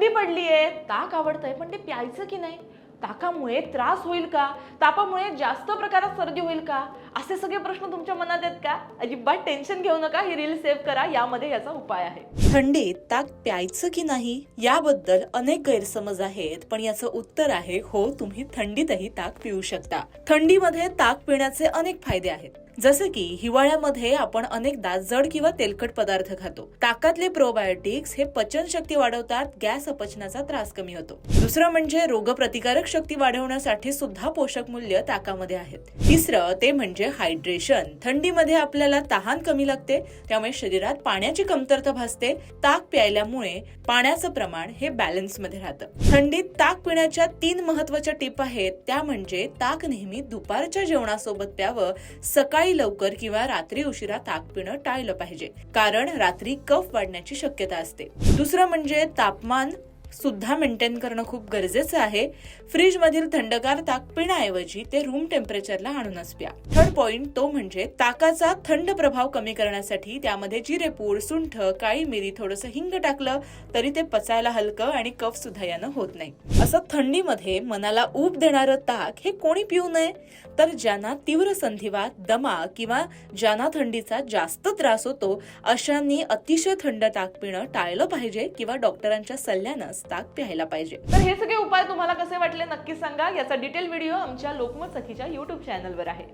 थंडी पडलीये ताक आवडतंय पण ते प्यायचं की नाही? ताकामुळे त्रास होईल का? तापामुळे जास्त प्रकारात सर्दी होईल का? असे सगळे प्रश्न तुमच्या मनात आहेत का? अजिबात टेन्शन घेऊ नका ही रील सेव्ह करा यामध्ये याचा उपाय आहे. थंडीत ताक प्यायचं की नाही याबद्दल अनेक गैरसमज आहेत पण याचं उत्तर आहे हो तुम्ही थंडीतही ताक पिऊ शकता. थंडीमध्ये ताक पिण्याचे अनेक फायदे आहेत. जसे की हिवाळ्यामध्ये आपण अनेकदा जड किंवा तेलकट पदार्थ खातो. ताकातले प्रोबायोटिक्स हे पचनशक्ती वाढवतात गॅस अपचनाचा त्रास कमी होतो. दुसरं म्हणजे रोगप्रतिकारक शक्ती वाढवण्यासाठी सुद्धा पोषक मूल्य ताकामध्ये आहेत. तिसरं ते म्हणजे हायड्रेशन थंडीमध्ये आपल्याला तहान कमी लागते त्यामुळे शरीरात पाण्याची कमतरता भासते. ताक प्यायल्यामुळे पाण्याचं प्रमाण हे बॅलन्समध्ये राहतं. थंडीत ताक पिण्याच्या तीन महत्त्वाच्या टिप आहेत. त्या म्हणजे ताक नेहमी दुपारच्या जेवणासोबत प्यावं सकाळी लवकर किंवा रात्री उशिरा ताक पिणं टाळलं पाहिजे. कारण रात्री कफ वाढण्याची शक्यता असते. दुसरं म्हणजे तापमान सुद्धा मेंटेन करणं खूप गरजेचं आहे. फ्रीजमधील थंडगार ताक पिण्याऐवजी ते रूम टेम्परेचरला आणूनच प्या थर्ड पॉइंट तो म्हणजे ताकाचा थंड प्रभाव कमी करण्यासाठी त्यामध्ये जिरेपूड सुंठ काळी मिरी थोडंसं हिंग टाकलं तरी ते पचायला हलकं आणि कफ सुद्धा यानं होत नाही. असं थंडीमध्ये मनाला ऊब देणारं ताक हे कोणी पिऊ नये? तर ज्यांना तीव्र संधिवात दमा किंवा ज्यांना थंडीचा जास्त त्रास होतो अशांनी अतिशय थंड ताक पिणं टाळलं पाहिजे किंवा डॉक्टरांच्या ताक प्यायला पाहिजे. तर हे सगळे उपाय तुम्हाला कसे वाटले नक्की सांगा. याचा डिटेल व्हिडिओ आमच्या लोकमत सखीच्या युट्यूब चॅनलवर आहे.